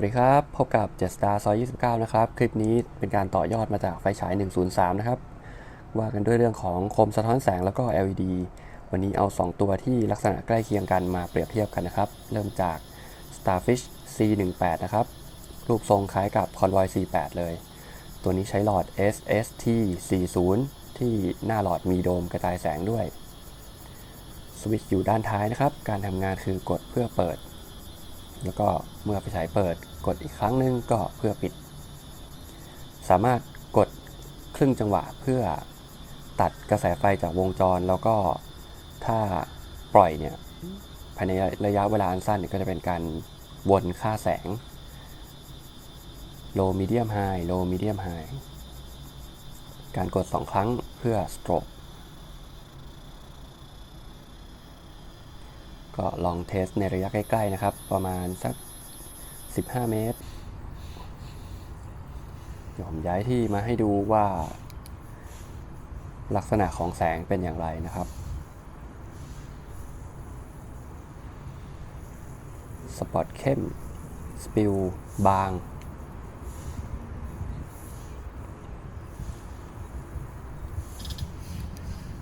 วัสดีครับ พบกับ7 Star ซอย 29 นะครับ คลิปนี้เป็นการต่อยอดมาจากไฟฉาย 103 นะครับ ว่ากันด้วยเรื่องของโคมสะท้อนแสงแล้วก็ LED วันนี้เอา 2 ตัวที่ลักษณะใกล้เคียงกันมาเปรียบเทียบกันนะครับ เริ่มจาก Starfish C18 นะครับ รูปทรงคล้ายกับ Convoy C8 เลย ตัวนี้ใช้หลอด SST 40ที่หน้าหลอดมีโดมกระจายแสงด้วย สวิตช์อยู่ด้านท้ายนะครับ การทำงานคือกดเพื่อเปิด แล้วก็เมื่อไฟฉายเปิดกดอีกครั้งหนึงก็เพื่อปิด สามารถกดครึ่งจังหวะเพื่อตัดกระแสไฟจากวงจร แล้วก็ถ้าปล่อยเนี่ยภายในระยะเวลาอันสั้นก็จะเป็นการวนค่าแสง low medium high low medium high การกด 2 ครั้งเพื่อ stroke ก็ลองเทสในระยะใกล้ๆนะครับ ประมาณสัก 15 เมตรเดี๋ยวผมย้ายที่มาให้ดูว่า ลักษณะของแสงเป็นอย่างไรนะครับ สปอตเข้ม สปิลบาง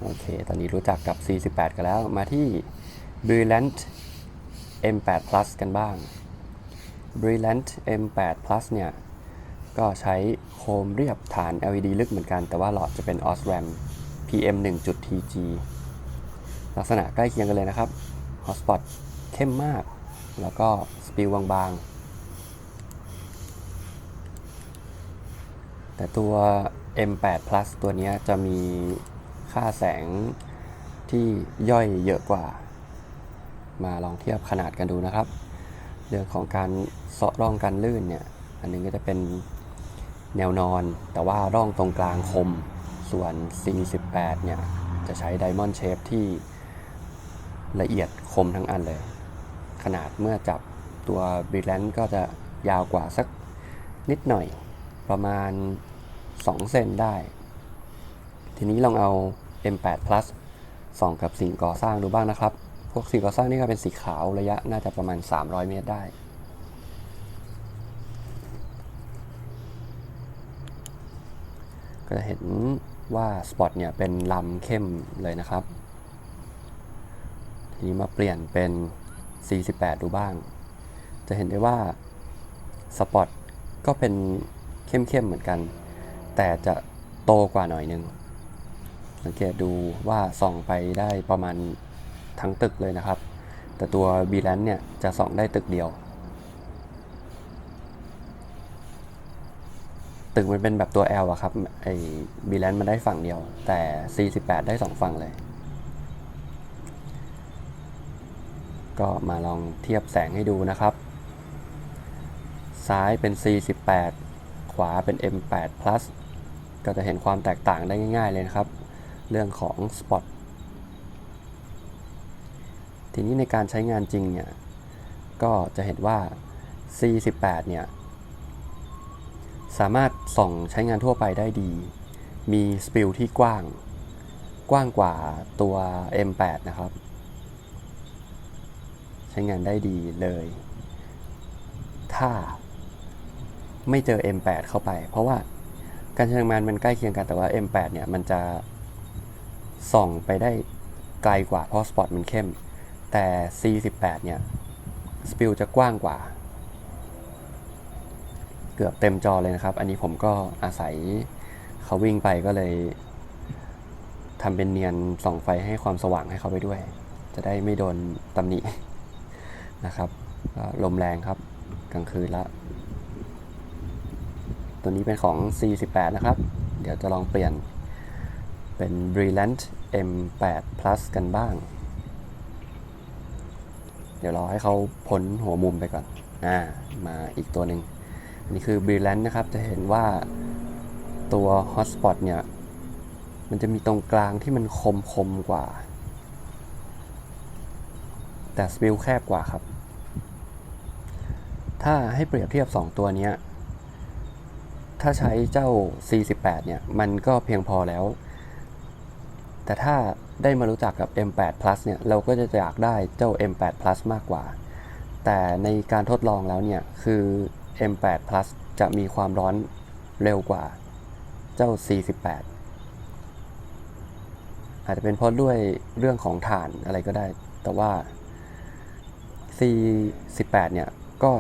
โอเค ตอนนี้รู้จักกับ 48 กันแล้ว มาที่ Brilliant M8 Plus กันบ้าง Brilliant M8 Plus เนี่ย ก็ใช้โคมเรียบฐาน LED ลึกเหมือนกัน แต่ว่าหลอดจะเป็น OSRAM PM 1 TG ลักษณะใกล้เคียงกันเลยนะครับ Hotspot เข้มมาก แล้วก็สปิลบางๆ แต่ตัว M8 Plus ตัวนี้จะมีค่าแสงที่ย่อยเยอะกว่า มาลองเทียบขนาดกันดูนะครับ เรื่องของการเซาะร่องการลื่นเนี่ย อันหนึงก็จะเป็นแนวนอน แต่ว่าร่องตรงกลางคม ส่วน48เนี่ย จะใช้ไดมอนด์เชฟที่ละเอียดคมทั้งอันเลย ขนาดเมื่อจับตัวบ r ิ l แลนก็จะยาวกว่าสักนิดหน่อยประมาณ 2 เซนได้ ทีนี้ลองเอา M8 Plus ส่องกับสิ่งก่อสร้างดูบ้างนะครับ วกสิ่งก่อสร้างนี่ก็เป็นสีขาวระยะน่าจะประมาณ 300 เมตรได้ ก็จะเห็นว่าสปอตเนี่ยเป็นลำเข้มเลยนะครับ ทีนี้มาเปลี่ยนเป็น 48 ดูบ้าง จะเห็นได้ว่าสปอตก็เป็นเข้มๆเหมือนกัน แต่จะโตกว่าหน่อยนึง สังเกตดูว่าส่องไปได้ประมาณ ทั้งตึกเลยนะครับ แต่ตัวบีแลนเนี่ยจะส่องได้ตึกเดียว ตึกมันเป็นแบบตัว L อะครับไอ้บีแลนมันได้ฝั่งเดียว แต่48ได้ 2 ฝั่งเลย ก็มาลองเทียบแสงให้ดูนะครับ ซ้ายเป็น48ขวาเป็น M8 plus ก็จะเห็นความแตกต่างได้ง่าย ๆ เลยนะครับ เรื่องของสปอต ทีนี้ในการใช้งานจริงเนี่ยก็จะเห็นว่า C18 เนี่ยสามารถส่องใช้งานทั่วไปได้ดี มีสปิลที่กว้าง กว้างกว่าตัว M8 นะครับ ใช้งานได้ดีเลย ถ้าไม่เจอ M8 เข้าไป เพราะว่าการใช้งานมันใกล้เคียงกันแต่ว่า M8 เนี่ยมันจะส่องไปได้ไกลกว่าเพราะสปอตมันเข้ม แต่ C18 เนี่ยสปิลจะกว้างกว่า เกือบเต็มจอเลยนะครับ อันนี้ผมก็อาศัยเขาวิ่งไปก็เลยทำเป็นเนียนส่องไฟให้ความสว่างให้เขาไปด้วย จะได้ไม่โดนตำหนินะครับลมแรงครับกลางคืนละ ตัวนี้เป็นของ C18 นะครับ เดี๋ยวจะลองเปลี่ยนเป็น Brilliant M8 Plus กันบ้าง ดี๋ยวรอให้เขาพ้นหัวมุมไปก่อนอ่ามาอีกตัวหนึ่งอันนี้คือ Brilliant นะครับ จะเห็นว่าตัว Hotspot เนี่ย มันจะมีตรงกลางที่มันคมคมกว่า แต่สปิลแคบกว่าครับ ถ้าให้เปรียบเทียบ 2 ตัวนี้ ถ้าใช้เจ้า C18 เนี่ย มันก็เพียงพอแล้ว แต่ถ้าได้มารู้จักกับ M8 Plus เนี่ยเราก็จะอยากได้เจ้า M8 Plus มากกว่า แต่ในการทดลองแล้วเนี่ยคือ M8 Plus จะมีความร้อนเร็วกว่าเจ้า C18 อาจจะเป็นเพราะด้วยเรื่องของฐานอะไรก็ได้ แต่ว่า C18 เนี่ยก็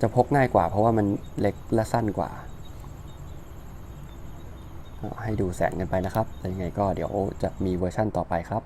จะพกง่ายกว่าเพราะว่ามันเล็กและสั้นกว่า ให้ดูแสงกันไปนะครับยังไงก็เดี๋ยวจะมีเวอร์ชั่นต่อไปครับ